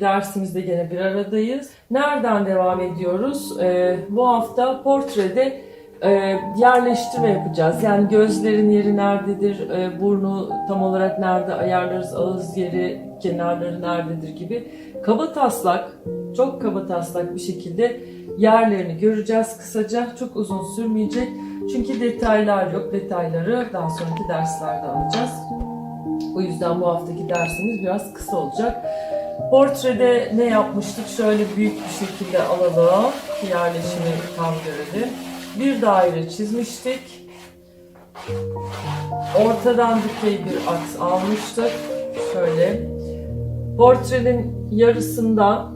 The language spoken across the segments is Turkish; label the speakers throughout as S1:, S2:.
S1: dersimizde gene bir aradayız. Nereden devam ediyoruz? Ee, bu hafta portrede e, yerleştirme yapacağız. Yani gözlerin yeri nerededir, e, burnu tam olarak nerede ayarlarız, ağız yeri, kenarları nerededir gibi kaba taslak, çok kaba taslak bir şekilde yerlerini göreceğiz kısaca. Çok uzun sürmeyecek. Çünkü detaylar yok. Detayları daha sonraki derslerde alacağız. O yüzden bu haftaki dersimiz biraz kısa olacak. Portrede ne yapmıştık? Şöyle büyük bir şekilde alalım. Yerleşimi tam görelim. Bir daire çizmiştik. Ortadan dikey bir aks almıştık. Şöyle. Portrenin yarısından,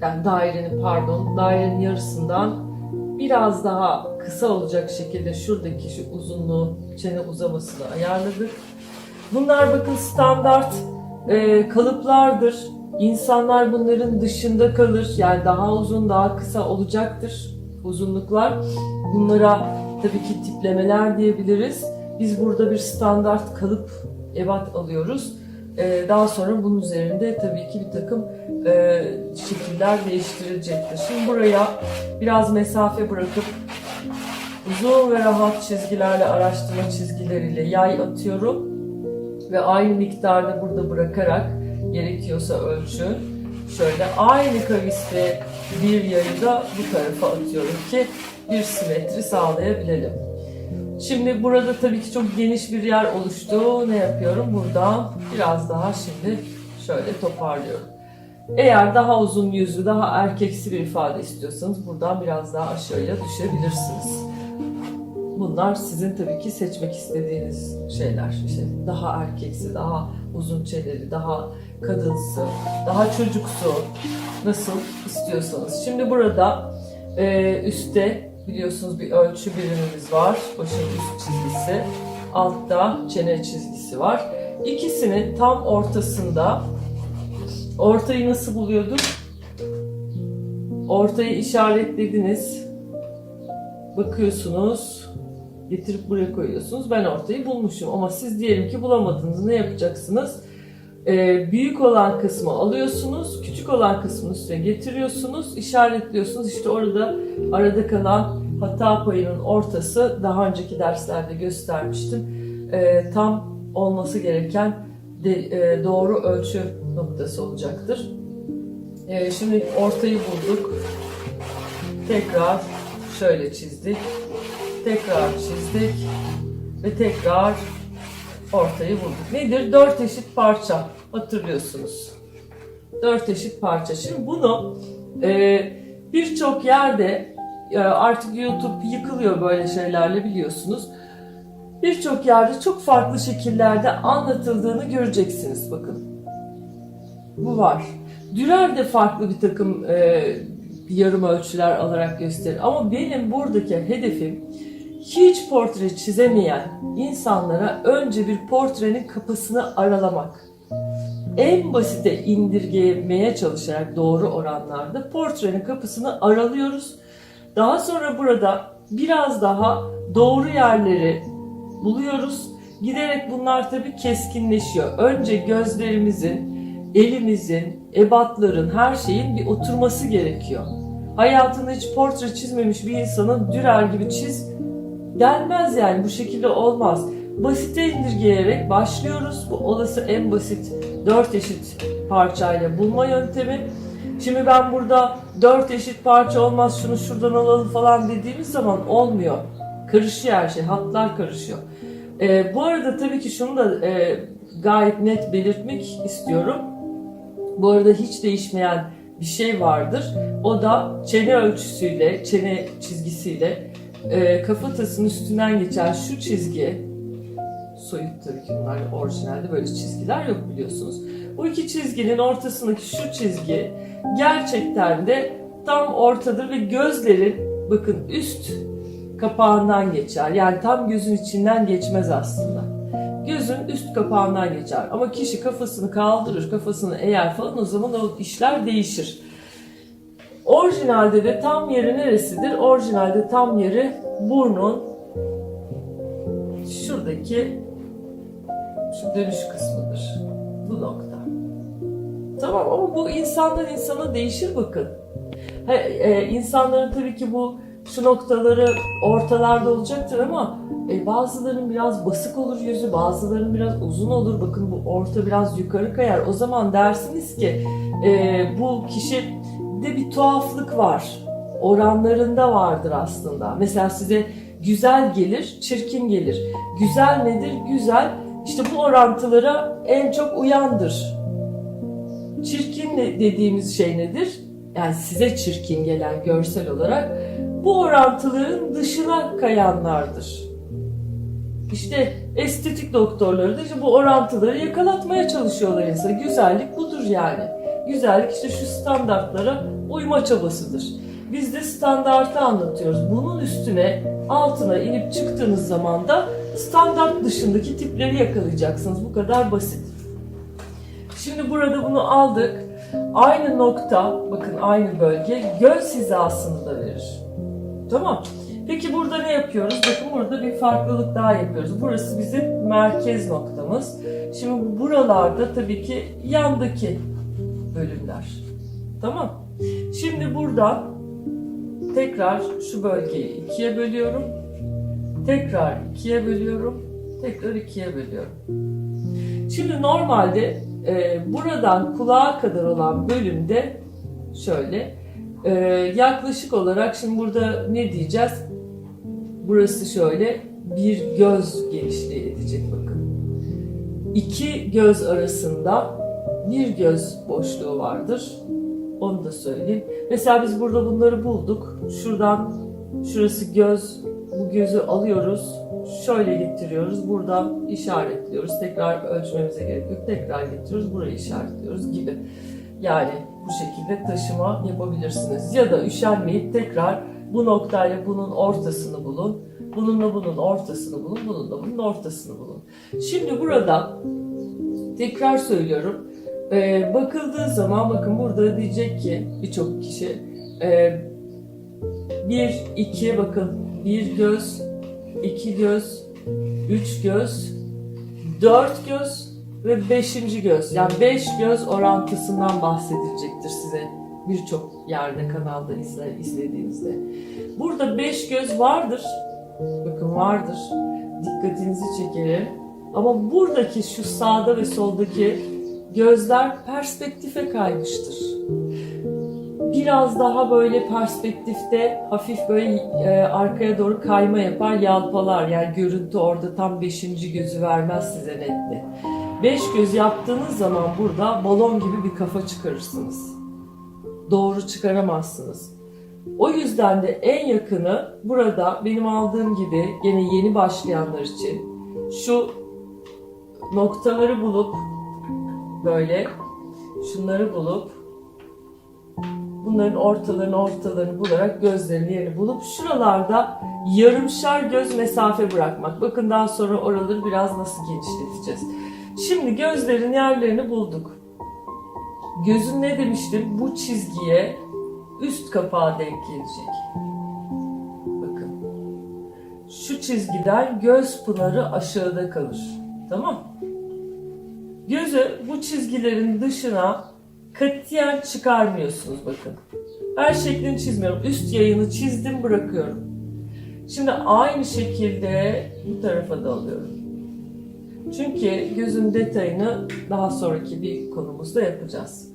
S1: yani dairenin pardon, dairenin yarısından biraz daha kısa olacak şekilde şuradaki şu uzunluğu, çene uzamasını ayarladık. Bunlar bakın standart e, kalıplardır. İnsanlar bunların dışında kalır. Yani daha uzun, daha kısa olacaktır uzunluklar. Bunlara tabii ki tiplemeler diyebiliriz. Biz burada bir standart kalıp ebat alıyoruz. E, daha sonra bunun üzerinde tabii ki bir takım e, şekiller değiştirilecektir. Şimdi buraya biraz mesafe bırakıp uzun ve rahat çizgilerle, araştırma çizgileriyle yay atıyorum ve aynı miktarda burada bırakarak gerekiyorsa ölçü şöyle aynı kaviste bir yayı da bu tarafa atıyorum ki bir simetri sağlayabilelim. Şimdi burada tabii ki çok geniş bir yer oluştu. Ne yapıyorum? Buradan biraz daha şimdi şöyle toparlıyorum. Eğer daha uzun yüzlü, daha erkeksi bir ifade istiyorsanız buradan biraz daha aşağıya düşebilirsiniz. Bunlar sizin tabii ki seçmek istediğiniz şeyler. İşte daha erkeksi, daha uzun çeneli, daha kadınsı, daha çocuksu nasıl istiyorsanız. Şimdi burada e, üstte biliyorsunuz bir ölçü birimimiz var. Başın üst çizgisi, altta çene çizgisi var. İkisinin tam ortasında ortayı nasıl buluyorduk? Ortayı işaretlediniz. Bakıyorsunuz getirip buraya koyuyorsunuz. Ben ortayı bulmuşum ama siz diyelim ki bulamadınız. Ne yapacaksınız? Ee, büyük olan kısmı alıyorsunuz, küçük olan kısmını üstüne getiriyorsunuz, işaretliyorsunuz. İşte orada arada kalan hata payının ortası daha önceki derslerde göstermiştim. Ee, tam olması gereken de, e, doğru ölçü noktası olacaktır. Ee, şimdi ortayı bulduk. Tekrar şöyle çizdik tekrar çizdik ve tekrar ortayı bulduk. Nedir? Dört eşit parça hatırlıyorsunuz. Dört eşit parça. Şimdi bunu e, birçok yerde e, artık YouTube yıkılıyor böyle şeylerle biliyorsunuz. Birçok yerde çok farklı şekillerde anlatıldığını göreceksiniz bakın. Bu var. Dürer de farklı bir takım e, yarım ölçüler alarak gösterir. Ama benim buradaki hedefim hiç portre çizemeyen insanlara önce bir portrenin kapısını aralamak. En basite indirgemeye çalışarak doğru oranlarda portrenin kapısını aralıyoruz. Daha sonra burada biraz daha doğru yerleri buluyoruz. Giderek bunlar tabii keskinleşiyor. Önce gözlerimizin, elimizin, ebatların, her şeyin bir oturması gerekiyor. Hayatında hiç portre çizmemiş bir insanın Dürer gibi çiz denmez yani bu şekilde olmaz. Basite indirgeyerek başlıyoruz. Bu olası en basit dört eşit parçayla bulma yöntemi. Şimdi ben burada dört eşit parça olmaz şunu şuradan alalım falan dediğimiz zaman olmuyor. Karışıyor her şey, hatlar karışıyor. Ee, bu arada tabii ki şunu da e, gayet net belirtmek istiyorum. Bu arada hiç değişmeyen bir şey vardır. O da çene ölçüsüyle, çene çizgisiyle e, kafatasının üstünden geçen şu çizgi soyut tabii ki bunlar orijinalde böyle çizgiler yok biliyorsunuz. Bu iki çizginin ortasındaki şu çizgi gerçekten de tam ortadır ve gözlerin bakın üst kapağından geçer. Yani tam gözün içinden geçmez aslında. Gözün üst kapağından geçer. Ama kişi kafasını kaldırır, kafasını eğer falan o zaman o işler değişir. Orijinalde de tam yeri neresidir? Orijinalde tam yeri burnun şuradaki şu dönüş kısmıdır. Bu nokta. Tamam ama bu insandan insana değişir bakın. Ha, e, insanların tabii ki bu şu noktaları ortalarda olacaktır ama e, bazılarının biraz basık olur yüzü, bazılarının biraz uzun olur. Bakın bu orta biraz yukarı kayar. O zaman dersiniz ki e, bu kişi de bir tuhaflık var. Oranlarında vardır aslında. Mesela size güzel gelir, çirkin gelir. Güzel nedir? Güzel işte bu orantılara en çok uyandır. Çirkin dediğimiz şey nedir? Yani size çirkin gelen görsel olarak bu orantıların dışına kayanlardır. İşte estetik doktorları da işte bu orantıları yakalatmaya çalışıyorlar insana. Güzellik budur yani. Güzellik işte şu standartlara uyma çabasıdır. Biz de standartı anlatıyoruz. Bunun üstüne altına inip çıktığınız zaman da standart dışındaki tipleri yakalayacaksınız. Bu kadar basit. Şimdi burada bunu aldık. Aynı nokta, bakın aynı bölge göz hizasını da verir. Tamam. Peki burada ne yapıyoruz? Bakın burada bir farklılık daha yapıyoruz. Burası bizim merkez noktamız. Şimdi buralarda tabii ki yandaki bölümler. Tamam. Şimdi buradan tekrar şu bölgeyi ikiye bölüyorum. Tekrar ikiye bölüyorum. Tekrar ikiye bölüyorum. Şimdi normalde e, buradan kulağa kadar olan bölümde şöyle e, yaklaşık olarak şimdi burada ne diyeceğiz? Burası şöyle bir göz genişliği edecek bakın. İki göz arasında bir göz boşluğu vardır. Onu da söyleyeyim. Mesela biz burada bunları bulduk. Şuradan şurası göz, bu gözü alıyoruz. Şöyle getiriyoruz. Buradan işaretliyoruz. Tekrar ölçmemize gerek yok. Tekrar getiriyoruz. Burayı işaretliyoruz gibi. Yani bu şekilde taşıma yapabilirsiniz. Ya da üşenmeyip tekrar bu noktayla bunun ortasını bulun. Bununla bunun ortasını bulun. Bununla bunun ortasını bulun. Şimdi burada tekrar söylüyorum. Ee, bakıldığı zaman bakın burada diyecek ki birçok kişi e, bir, iki bakın bir göz, iki göz, üç göz, dört göz ve beşinci göz. Yani beş göz orantısından bahsedilecektir size birçok yerde kanalda izle, izlediğinizde. Burada beş göz vardır. Bakın vardır. Dikkatinizi çekerim. Ama buradaki şu sağda ve soldaki gözler perspektife kaymıştır. Biraz daha böyle perspektifte hafif böyle e, arkaya doğru kayma yapar, yalpalar. Yani görüntü orada tam beşinci gözü vermez size netli. Beş göz yaptığınız zaman burada balon gibi bir kafa çıkarırsınız. Doğru çıkaramazsınız. O yüzden de en yakını burada benim aldığım gibi gene yeni başlayanlar için şu noktaları bulup böyle şunları bulup bunların ortalarını ortalarını bularak gözlerini yerini bulup şuralarda yarımşar göz mesafe bırakmak. Bakın daha sonra oraları biraz nasıl genişleteceğiz. Şimdi gözlerin yerlerini bulduk. Gözün ne demiştim? Bu çizgiye üst kapağı denk gelecek. Bakın. Şu çizgiden göz pınarı aşağıda kalır. Tamam? Gözü bu çizgilerin dışına katiyen çıkarmıyorsunuz bakın. Her şeklini çizmiyorum. Üst yayını çizdim bırakıyorum. Şimdi aynı şekilde bu tarafa da alıyorum. Çünkü gözün detayını daha sonraki bir konumuzda yapacağız.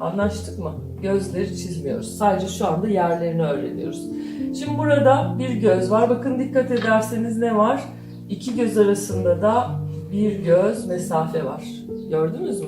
S1: Anlaştık mı? Gözleri çizmiyoruz. Sadece şu anda yerlerini öğreniyoruz. Şimdi burada bir göz var. Bakın dikkat ederseniz ne var? İki göz arasında da bir göz mesafe var. Gördünüz mü?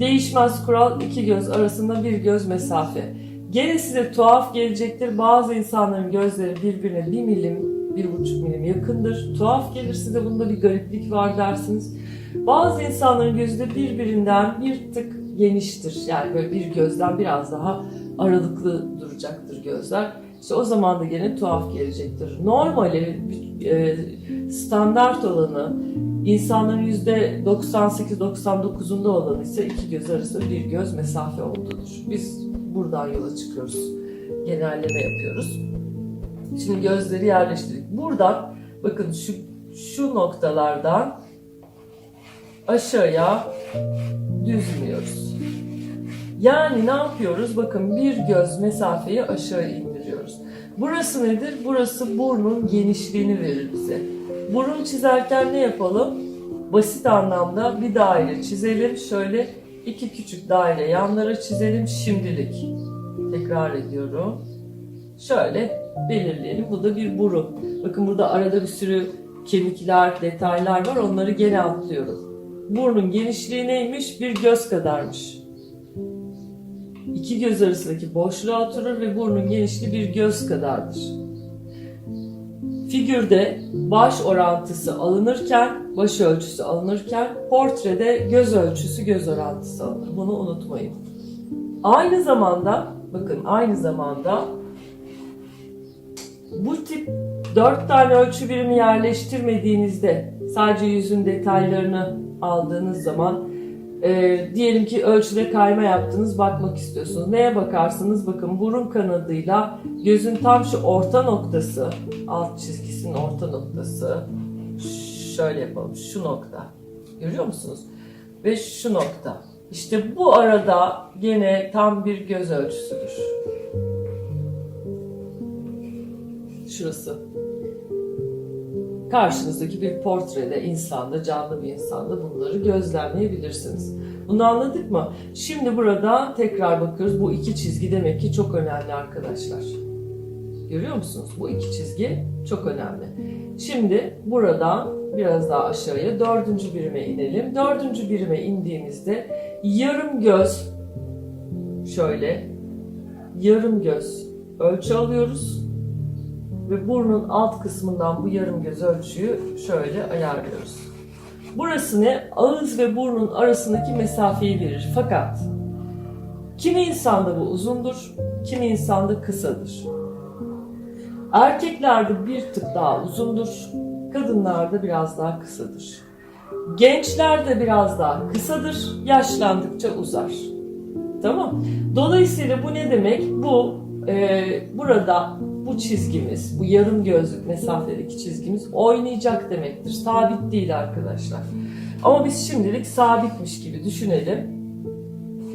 S1: Değişmez kural iki göz arasında bir göz mesafe. Gene size tuhaf gelecektir. Bazı insanların gözleri birbirine bir milim, bir buçuk milim yakındır. Tuhaf gelir size bunda bir gariplik var dersiniz. Bazı insanların gözü de birbirinden bir tık geniştir. Yani böyle bir gözden biraz daha aralıklı duracaktır gözler. İşte o zaman da gene tuhaf gelecektir. Normali, e, standart olanı, insanların %98-99'unda olanı ise iki göz arasında bir göz mesafe olduğudur. Biz buradan yola çıkıyoruz. Genelleme yapıyoruz. Şimdi gözleri yerleştirdik. Buradan bakın şu şu noktalardan aşağıya düzmüyoruz. Yani ne yapıyoruz? Bakın bir göz mesafeyi aşağı indiriyoruz. Burası nedir? Burası burnun genişliğini verir bize. Burun çizerken ne yapalım? Basit anlamda bir daire çizelim. Şöyle iki küçük daire yanlara çizelim şimdilik. Tekrar ediyorum. Şöyle belirleyelim. Bu da bir burun. Bakın burada arada bir sürü kemikler, detaylar var. Onları gene atlıyorum. Burnun genişliği neymiş? Bir göz kadarmış. İki göz arasındaki boşluğa oturur ve burnun genişliği bir göz kadardır. Figürde baş orantısı alınırken, baş ölçüsü alınırken portrede göz ölçüsü göz orantısı alınır. Bunu unutmayın. Aynı zamanda, bakın aynı zamanda bu tip dört tane ölçü birimi yerleştirmediğinizde sadece yüzün detaylarını aldığınız zaman e, diyelim ki ölçüde kayma yaptınız bakmak istiyorsunuz. Neye bakarsınız? Bakın burun kanadıyla gözün tam şu orta noktası alt çizgisinin orta noktası şöyle yapalım şu nokta görüyor musunuz? Ve şu nokta. İşte bu arada gene tam bir göz ölçüsüdür. Şurası. Karşınızdaki bir portrede, insanda, canlı bir insanda bunları gözlemleyebilirsiniz. Bunu anladık mı? Şimdi burada tekrar bakıyoruz. Bu iki çizgi demek ki çok önemli arkadaşlar. Görüyor musunuz? Bu iki çizgi çok önemli. Şimdi buradan biraz daha aşağıya dördüncü birime inelim. Dördüncü birime indiğimizde yarım göz şöyle yarım göz ölçü alıyoruz ve burnun alt kısmından bu yarım göz ölçüyü şöyle ayarlıyoruz. Burası ne? Ağız ve burnun arasındaki mesafeyi verir. Fakat kimi insanda bu uzundur, kimi insanda kısadır. Erkeklerde bir tık daha uzundur, kadınlarda biraz daha kısadır. Gençlerde biraz daha kısadır, yaşlandıkça uzar. Tamam. Dolayısıyla bu ne demek? Bu e, burada bu çizgimiz, bu yarım gözlük mesafedeki çizgimiz oynayacak demektir. Sabit değil arkadaşlar. Ama biz şimdilik sabitmiş gibi düşünelim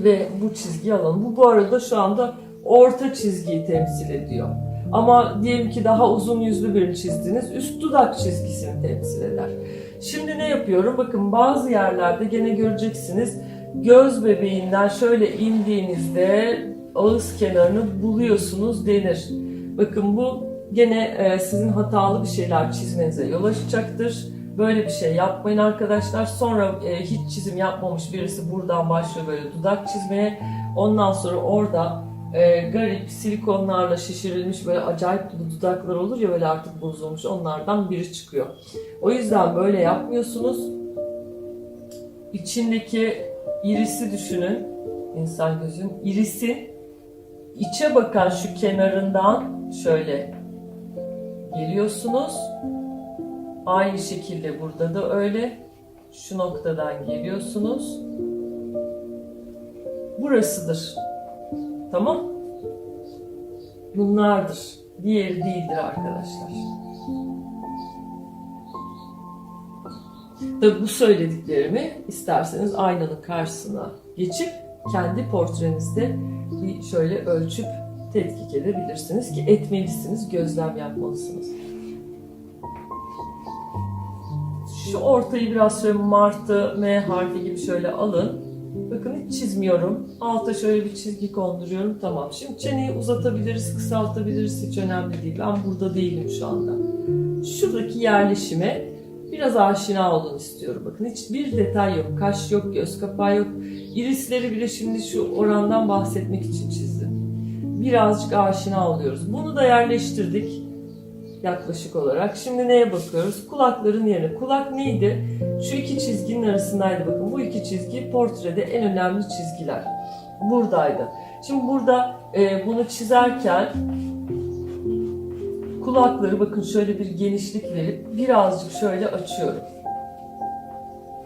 S1: ve bu çizgiyi alalım. Bu bu arada şu anda orta çizgiyi temsil ediyor. Ama diyelim ki daha uzun yüzlü birini çizdiniz, üst dudak çizgisini temsil eder. Şimdi ne yapıyorum? Bakın bazı yerlerde gene göreceksiniz göz bebeğinden şöyle indiğinizde ağız kenarını buluyorsunuz denir. Bakın bu gene e, sizin hatalı bir şeyler çizmenize yol açacaktır. Böyle bir şey yapmayın arkadaşlar. Sonra e, hiç çizim yapmamış birisi buradan başlıyor böyle dudak çizmeye. Ondan sonra orada e, garip silikonlarla şişirilmiş böyle acayip dudaklar olur ya böyle artık bozulmuş onlardan biri çıkıyor. O yüzden böyle yapmıyorsunuz. İçindeki irisi düşünün. insan gözün irisi içe bakan şu kenarından şöyle geliyorsunuz. Aynı şekilde burada da öyle. Şu noktadan geliyorsunuz. Burasıdır. Tamam? Bunlardır. Diğeri değildir arkadaşlar. Tabi bu söylediklerimi isterseniz aynanın karşısına geçip kendi portrenizde bir şöyle ölçüp tetkik edebilirsiniz ki etmelisiniz, gözlem yapmalısınız. Şu ortayı biraz şöyle martı, M harfi gibi şöyle alın. Bakın hiç çizmiyorum. Alta şöyle bir çizgi konduruyorum. Tamam. Şimdi çeneyi uzatabiliriz, kısaltabiliriz. Hiç önemli değil. Ben burada değilim şu anda. Şuradaki yerleşime biraz aşina olun istiyorum. Bakın hiçbir detay yok. Kaş yok, göz kapağı yok. Irisleri bile şimdi şu orandan bahsetmek için çizdim. Birazcık aşina oluyoruz. Bunu da yerleştirdik yaklaşık olarak. Şimdi neye bakıyoruz? Kulakların yerine. Kulak neydi? Şu iki çizginin arasındaydı bakın. Bu iki çizgi portrede en önemli çizgiler. Buradaydı. Şimdi burada e, bunu çizerken kulakları bakın şöyle bir genişlik verip birazcık şöyle açıyorum.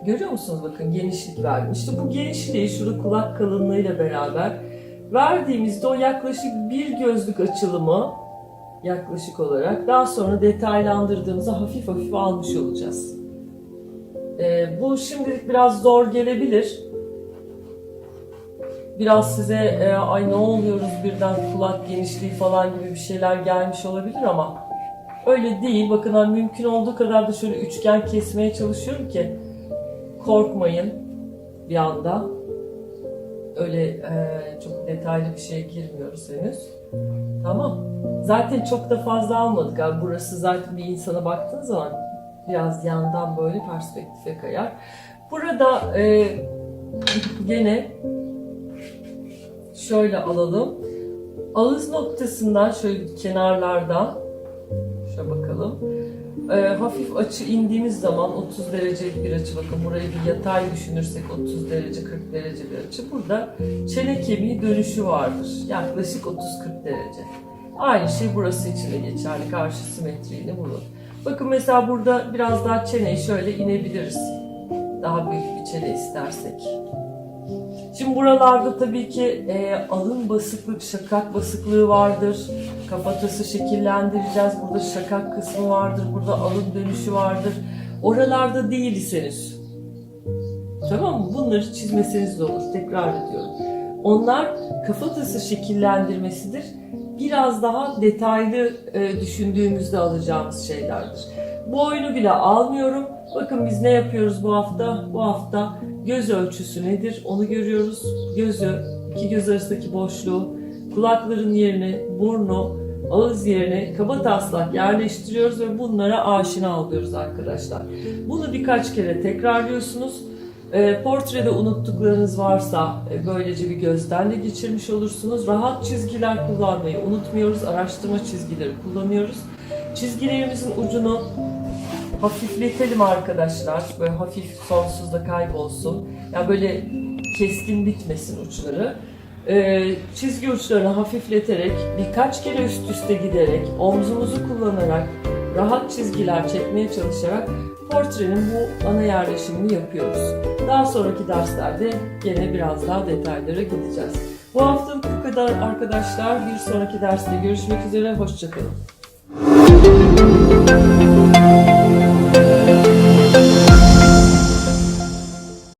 S1: Görüyor musunuz bakın genişlik verdim. İşte bu genişliği şurada kulak kalınlığıyla beraber verdiğimizde o yaklaşık bir gözlük açılımı yaklaşık olarak daha sonra detaylandırdığımızda hafif hafif almış olacağız. Ee, bu şimdilik biraz zor gelebilir. biraz size e, ay ne oluyoruz birden kulak genişliği falan gibi bir şeyler gelmiş olabilir ama öyle değil. Bakın hani mümkün olduğu kadar da şöyle üçgen kesmeye çalışıyorum ki korkmayın bir anda. Öyle e, çok detaylı bir şeye girmiyoruz henüz. Tamam. Zaten çok da fazla almadık. Abi burası zaten bir insana baktığın zaman biraz yandan böyle perspektife kayar. Burada e, gene şöyle alalım. Ağız noktasından şöyle kenarlardan şöyle bakalım. E, hafif açı indiğimiz zaman 30 derecelik bir açı bakın burayı bir yatay düşünürsek 30 derece 40 derece bir açı. Burada çene kemiği dönüşü vardır. Yaklaşık 30-40 derece. Aynı şey burası için de geçerli. Karşı simetriğini vurun. Bakın mesela burada biraz daha çeneyi şöyle inebiliriz. Daha büyük bir çene istersek. Şimdi buralarda tabii ki e, alın basıklık, şakak basıklığı vardır. Kafatası şekillendireceğiz. Burada şakak kısmı vardır. Burada alın dönüşü vardır. Oralarda değiliz henüz. Tamam mı? Bunları çizmeseniz de olur. Tekrar ediyorum. Onlar kafatası şekillendirmesidir. Biraz daha detaylı e, düşündüğümüzde alacağımız şeylerdir. Bu oyunu bile almıyorum. Bakın biz ne yapıyoruz bu hafta? Bu hafta göz ölçüsü nedir? Onu görüyoruz. Gözü, iki göz arasındaki boşluğu, kulakların yerine, burnu, ağız yerine kaba taslak yerleştiriyoruz ve bunlara aşina oluyoruz arkadaşlar. Bunu birkaç kere tekrarlıyorsunuz. E, portrede unuttuklarınız varsa e, böylece bir gözden de geçirmiş olursunuz. Rahat çizgiler kullanmayı unutmuyoruz. Araştırma çizgileri kullanıyoruz. Çizgilerimizin ucunu hafifletelim arkadaşlar. Böyle hafif sonsuzda kaybolsun. Yani böyle keskin bitmesin uçları. Ee, çizgi uçlarını hafifleterek, birkaç kere üst üste giderek, omzumuzu kullanarak, rahat çizgiler çekmeye çalışarak portrenin bu ana yerleşimini yapıyoruz. Daha sonraki derslerde gene biraz daha detaylara gideceğiz. Bu haftalık bu kadar arkadaşlar. Bir sonraki derste görüşmek üzere. Hoşçakalın.